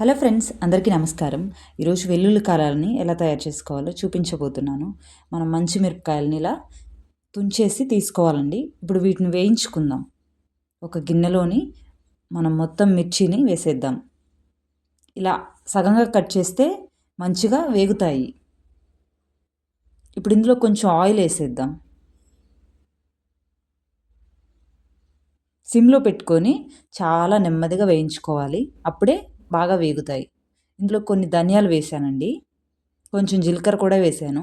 Hello friends అందరికీ నమస్కారం. ఈరోజు వెల్లుల్లి కారాలని ఎలా తయారు చేసుకోవాలో చూపించబోతున్నాను. మనం మంచి మిరపకాయలని ఇలా తుంచేసి తీసుకోవాలండి. ఇప్పుడు వీటిని వేయించుకుందాం. ఒక గిన్నెలోని మనం మొత్తం మిర్చిని వేసేద్దాం. ఇలా సగంగా కట్ చేస్తే మంచిగా వేగుతాయి. ఇప్పుడు ఇందులో కొంచెం ఆయిల్ వేసేద్దాం. సిమ్లో పెట్టుకొని చాలా నెమ్మదిగా వేయించుకోవాలి. అప్పుడే బాగా వేగుతాయి. ఇందులో కొన్ని ధనియాలు వేసానండి కొంచెం జీలకర్ర కూడా వేసాను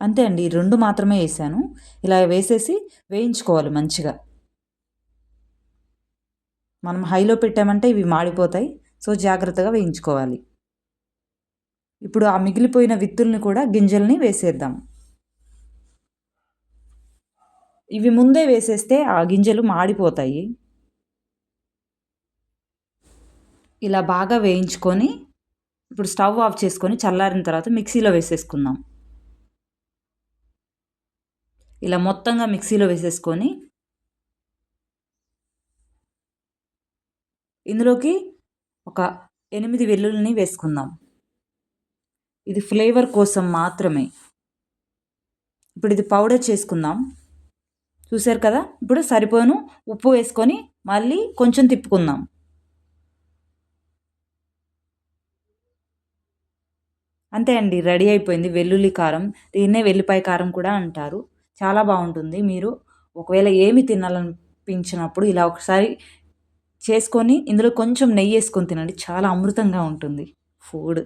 అంతే అండి రెండు మాత్రమే వేసాను ఇలా వేసేసి వేయించుకోవాలి మంచిగా. మనం హైలో పెట్టామంటే ఇవి మాడిపోతాయి సో జాగ్రత్తగా వేయించుకోవాలి. ఇప్పుడు ఆ మిగిలిపోయిన విత్తుల్ని కూడా గింజల్ని వేసేద్దాం. ఇవి ముందే వేసేస్తే ఆ గింజలు మాడిపోతాయి. ఇలా బాగా వేయించుకొని ఇప్పుడు స్టవ్ ఆఫ్ చేసుకొని చల్లారిన తర్వాత మిక్సీలో వేసేసుకుందాం. ఇలా మొత్తంగా మిక్సీలో వేసేసుకొని ఇందులోకి ఒక ఎనిమిది వెల్లుల్ని వేసుకుందాం. ఇది ఫ్లేవర్ కోసం మాత్రమే. ఇప్పుడు ఇది పౌడర్ చేసుకుందాం. చూసారు కదా? ఇప్పుడు సరిపోను. ఉప్పు వేసుకొని మళ్ళీ కొంచెం తిప్పుకుందాం. అంతే అండి. రెడీ అయిపోయింది. వెల్లుల్లి కారం. దీన్నే వెల్లిపాయ కారం కూడా అంటారు. చాలా బాగుంటుంది. మీరు ఒకవేళ ఏమి తినాలనిపించినప్పుడు ఇలా ఒకసారి చేసుకొని ఇందులో కొంచెం నెయ్యి వేసుకొని తినండి. చాలా అమృతంగా ఉంటుంది. ఫుడ్.